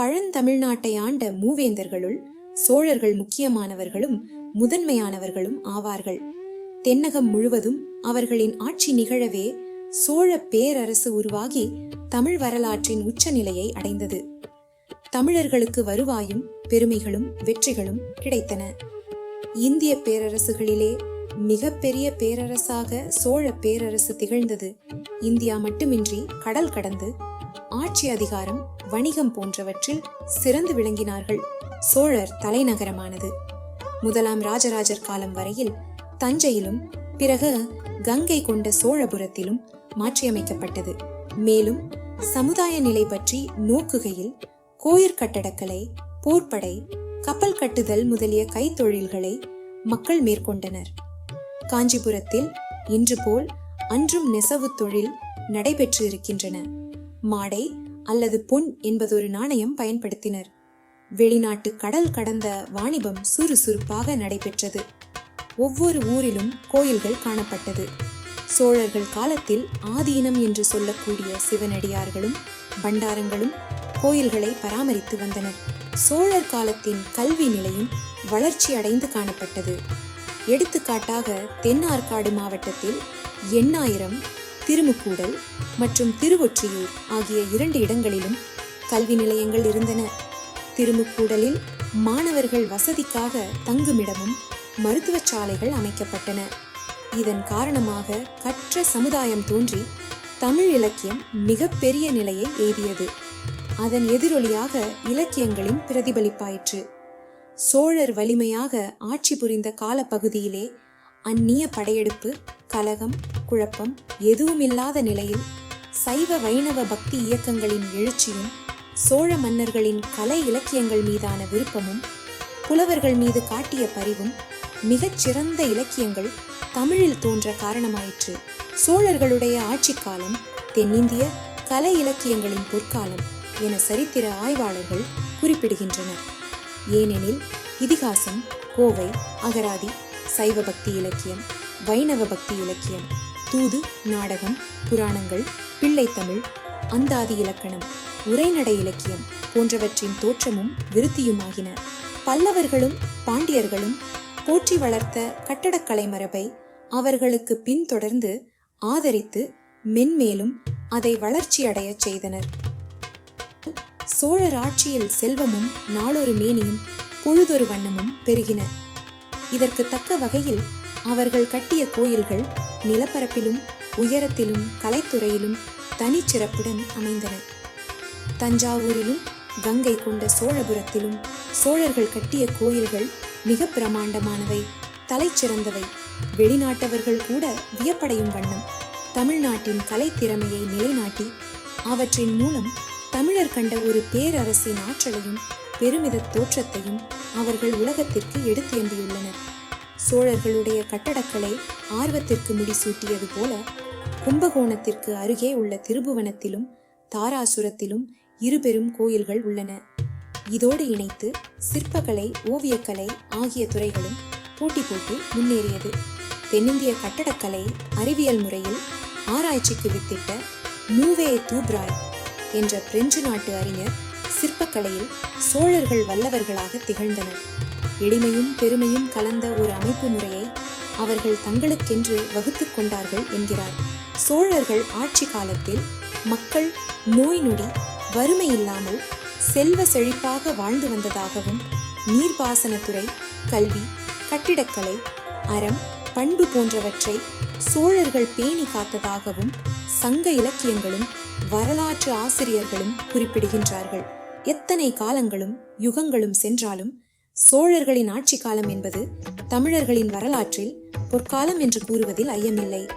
பழந்தமிழ்நாட்டை ஆண்ட மூவேந்தர்களுள் சோழர்கள் முக்கியமானவர்களும் முதன்மையானவர்களும் ஆவார்கள். தென்னகம் முழுவதும் அவர்களின் ஆட்சி நிகழவே சோழ பேரரசு உருவாகி தமிழ் வரலாற்றின் உச்சநிலையை அடைந்தது. தமிழர்களுக்கு வருவாயும் பெருமைகளும் வெற்றிகளும் கிடைத்தன. இந்திய பேரரசுகளிலே மிகப்பெரிய பேரரசாக சோழ பேரரசு திகழ்ந்தது. இந்தியா மட்டுமின்றி கடல் கடந்து ஆட்சி அதிகாரம் வணிகம் போன்றவற்றில் சிறந்து விளங்கினார்கள். சோழர் தலைநகரமானது. முதலாம் ராஜராஜர் காலம் வரையில் தஞ்சையிலும் பிறகு கங்கை கொண்ட சோழபுரத்திலும் மாற்றியமைக்கப்பட்டது. மேலும் சமுதாய நிலை பற்றி நோக்குகையில் கோயிற் கட்டடக்கலை போர்ப்படை கப்பல் கட்டுதல் முதலிய கைத்தொழில்களை மக்கள் மேற்கொண்டனர். காஞ்சிபுரத்தில் இன்று போல் அன்றும் நெசவு தொழில் நடைபெற்று இருக்கின்றன மாடை அல்லது பொன் என்பதொரு நாணயம் பயன்படுத்தினர். வெளிநாட்டு கடல் கடந்த வாணிபம் சுறுசுறுப்பாக நடைபெற்றது. ஒவ்வொரு ஊரிலும் கோயில்கள் காணப்பட்டது. சோழர்கள் காலத்தில் ஆதீனம் என்று சொல்லக்கூடிய சிவனடியார்களும் பண்டாரங்களும் கோயில்களை பராமரித்து வந்தனர். சோழர் காலத்தின் கல்வி நிலையும் வளர்ச்சி அடைந்து காணப்பட்டது. எடுத்துக்காட்டாக தென்னார்காடு மாவட்டத்தில் எண்ணாயிரம் திருமுக்கூடல் மற்றும் திருவொற்றியூர் ஆகிய இரண்டு இடங்களிலும் கல்வி நிலையங்கள் இருந்தன. திருமுக்கூடலில் மாணவர்கள் வசதிக்காக தங்குமிடமும் மருத்துவ சாலைகள் அமைக்கப்பட்டன. இதன் காரணமாக கற்ற சமுதாயம் தோன்றி தமிழ் இலக்கியம் மிகப்பெரிய நிலையை எய்தியது. அதன் எதிரொலியாக இலக்கியங்களின் பிரதிபலிப்பாயிற்று. சோழர் வலிமையாக ஆட்சி புரிந்த காலப்பகுதியிலே அந்நிய படையெடுப்பு கலகம் குழப்பம் எதுவுமில்லாத நிலையில் சைவ வைணவ பக்தி இயக்கங்களின் எழுச்சியும் சோழ மன்னர்களின் கலை இலக்கியங்கள் மீதான விருப்பமும் புலவர்கள் மீது காட்டிய பரிவும் மிகச்சிறந்த இலக்கியங்கள் தமிழில் தோன்ற காரணமாயிற்று. சோழர்களுடைய ஆட்சி காலம் தென்னிந்திய கலை இலக்கியங்களின் பொற்காலம் என சரித்திர ஆய்வாளர்கள் குறிப்பிடுகின்றனர். ஏனெனில் இதிகாசம் கோவை அகராதி சைவ பக்தி இலக்கியம் வைணவ பக்தி இலக்கியம் தூது நாடகம் புராணங்கள் பிள்ளைத்தமிழ் அந்தாதி இலக்கணம் உரைநடை இலக்கியம் போன்றவற்றின் தோற்றமும் விருத்தியுமாகின. பல்லவர்களும் பாண்டியர்களும் போற்றி வளர்த்த கட்டடக்கலை மரபை அவர்களுக்கு பின்தொடர்ந்து ஆதரித்து மென்மேலும் அதை வளர்ச்சியடையச் செய்தனர். சோழர் ஆட்சியில் செல்வமும் நாளொரு மேனியும் பொழுதொரு வண்ணமும் பெருகின. இதற்கு தக்க வகையில் அவர்கள் கட்டிய கோயில்கள் நிலப்பரப்பிலும் உயரத்திலும் கலைத்துறையிலும் தனிச்சிறப்புடன் அமைந்தன. தஞ்சாவூரிலும் கங்கை கொண்ட சோழபுரத்திலும் சோழர்கள் கட்டிய கோயில்கள் மிக பிரமாண்டமானவை தலைச்சிறந்தவை. வெளிநாட்டவர்கள் கூட வியப்படையும் வண்ணம். தமிழ்நாட்டின் கலைத்திறமையை நிலைநாட்டி அவற்றின் மூலம் தமிழர் கண்ட ஒரு பேரரசின் ஆற்றலையும் பெருமித தோற்றத்தையும் அவர்கள் உலகத்திற்கு எடுத்து எடுத்தியம்பியுள்ளனர் சோழர்களுடைய கட்டடக்கலை ஆர்வத்திற்கு முடிசூட்டியது போல கும்பகோணத்திற்கு அருகே உள்ள திருபுவனத்திலும் தாராசுரத்திலும் இருபெரும் கோயில்கள் உள்ளன. இதோடு இணைத்து சிற்பக்கலை ஓவியக்கலை ஆகிய துறைகளும் போட்டி போட்டு முன்னேறியது. தென்னிந்திய கட்டடக்கலை அறிவியல் முறையில் ஆராய்ச்சிக்கு வித்திட்ட மூவே தூப்ராய் என்ற பிரெஞ்சு நாட்டு அறிஞர் சிற்பக்கலையில் சோழர்கள் வல்லவர்களாக திகழ்ந்தனர். எளிமையும் பெருமையும் கலந்த ஒரு அமைப்பு முறையை அவர்கள் தங்களுக்கென்று வகுத்துக் கொண்டார்கள் என்கிறார். சோழர்கள் ஆட்சி காலத்தில் மக்கள் நோய் நொடி வறுமை இல்லாமல் செல்வ செழிப்பாக வாழ்ந்து வந்ததாகவும் நீர்ப்பாசனத்துறை கல்வி கட்டிடக்கலை அறம் பண்பு போன்றவற்றை சோழர்கள் பேணி காத்ததாகவும் சங்க இலக்கியங்களும் வரலாற்று ஆசிரியர்களும் குறிப்பிடுகின்றார்கள். எத்தனை காலங்களும் யுகங்களும் சென்றாலும் சோழர்களின் ஆட்சி காலம் என்பது தமிழர்களின் வரலாற்றில் பொற்காலம் என்று கூறுவதில் ஐயமில்லை.